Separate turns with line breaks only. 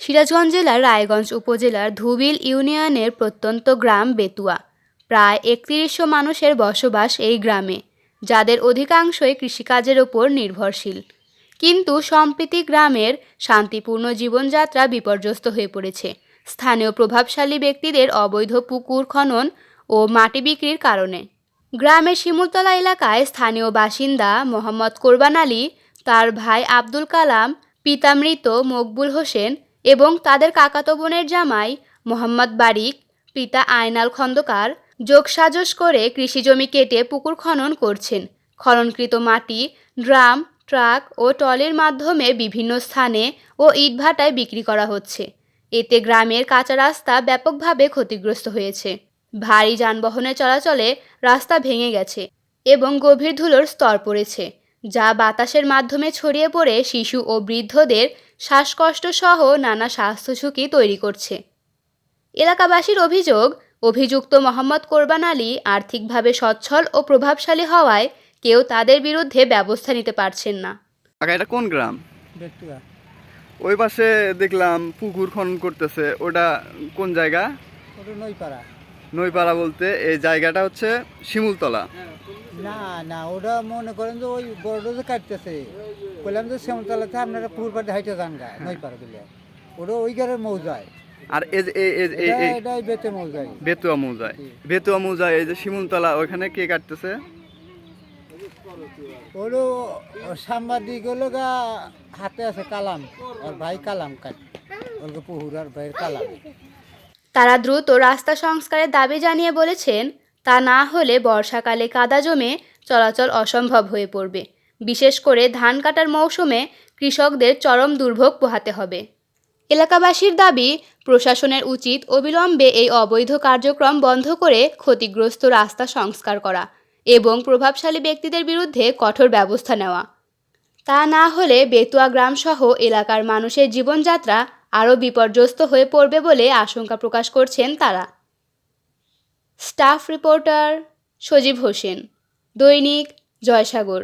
সিরাজগঞ্জ জেলার রায়গঞ্জ উপজেলার ধুবিল ইউনিয়নের প্রত্যন্ত গ্রাম বেতুয়া। প্রায় একত্রিশশো মানুষের বসবাস এই গ্রামে, যাদের অধিকাংশই কৃষিকাজের ওপর নির্ভরশীল। কিন্তু সম্প্রীতি গ্রামের শান্তিপূর্ণ জীবনযাত্রা বিপর্যস্ত হয়ে পড়েছে। স্থানীয় প্রভাবশালী ব্যক্তিদের অবৈধ পুকুর খনন ও মাটি বিক্রির কারণে। গ্রামের শিমুলতলা এলাকায় স্থানীয় বাসিন্দা মোহাম্মদ কোরবান আলী, তার ভাই আব্দুল কালাম, পিতা মৃত মকবুল হোসেন এবং তাদের কাকাতো বোনের জামাই মোহাম্মদ বারিক, পিতা আয়নাল খন্দকার যোগসাজশ করে কৃষিজমি কেটে পুকুর খনন করছেন। খননকৃত মাটি, ড্রাম, ট্রাক ও ট্রলির মাধ্যমে বিভিন্ন স্থানে ও ইটভাটায় বিক্রি করা হচ্ছে। এতে গ্রামের কাঁচা রাস্তা ব্যাপকভাবে ক্ষতিগ্রস্ত হয়েছে। ভারী যানবাহনের চলাচলে রাস্তা ভেঙে গেছে এবং গভীর ধুলোর স্তর পড়েছে, যা বাতাসের মাধ্যমে ছড়িয়ে পড়ে শিশু ও বৃদ্ধদের শ্বাসকষ্ট সহ নানা স্বাস্থ্য ঝুঁকি তৈরি করছে। এলাকাবাসীর অভিযোগ অভিযুক্ত মোহাম্মদ কোরবান আলী আর্থিকভাবে সচ্ছল ও প্রভাবশালী হওয়ায় কেউ তাদের বিরুদ্ধে ব্যবস্থা নিতে পারছেন না।
কাকা এটা কোন গ্রাম? ওই পাশে দেখলাম পুকুর খনন করতেছে ওটা কোন জায়গা?
ওটা নইপাড়া
নইপাড়া বলতে এই জায়গাটা হচ্ছে শিমুলতলা।
না না ওটা মনে করেন যে ওই বড়টা কাটতেছে। বললাম যে শ্যামতলাতে আপনারা পুকুর পাড়ে হাইটে যান গা নইপাড়া বলে ওটা ওই গাড়ির মৌজায়।
আর এই যে এই- এই- এই-
এটা
এই
এটাই বেতে মৌজায়।
বেতুয়া মৌজায়। বেতুয়া মৌজায় এই যে শিমুলতলা ওখানে কে কাটতেছে?
ওরও সাংবাদিক হলো গা হাতে আছে কালাম। আর ভাই কালাম কাট। ওর পুহুর আর ভাইয়ের কালাম।
তারা দ্রুত রাস্তা সংস্কারের দাবি জানিয়ে বলেছেন তা না হলে বর্ষাকালে কাদা জমে চলাচল অসম্ভব হয়ে পড়বে। বিশেষ করে ধান কাটার মৌসুমে কৃষকদের চরম দুর্ভোগ পোহাতে হবে। এলাকাবাসীর দাবি, প্রশাসনের উচিত অবিলম্বে এই অবৈধ কার্যক্রম বন্ধ করে ক্ষতিগ্রস্ত রাস্তা সংস্কার করা এবং প্রভাবশালী ব্যক্তিদের বিরুদ্ধে কঠোর ব্যবস্থা নেওয়া। তা না হলে বেতুয়া গ্রামসহ এলাকার মানুষের জীবনযাত্রা আরও বিপর্যস্ত হয়ে পড়বে বলে আশঙ্কা প্রকাশ করছেন তারা। স্টাফ রিপোর্টার সজীব হোসেন, দৈনিক জয়সাগর।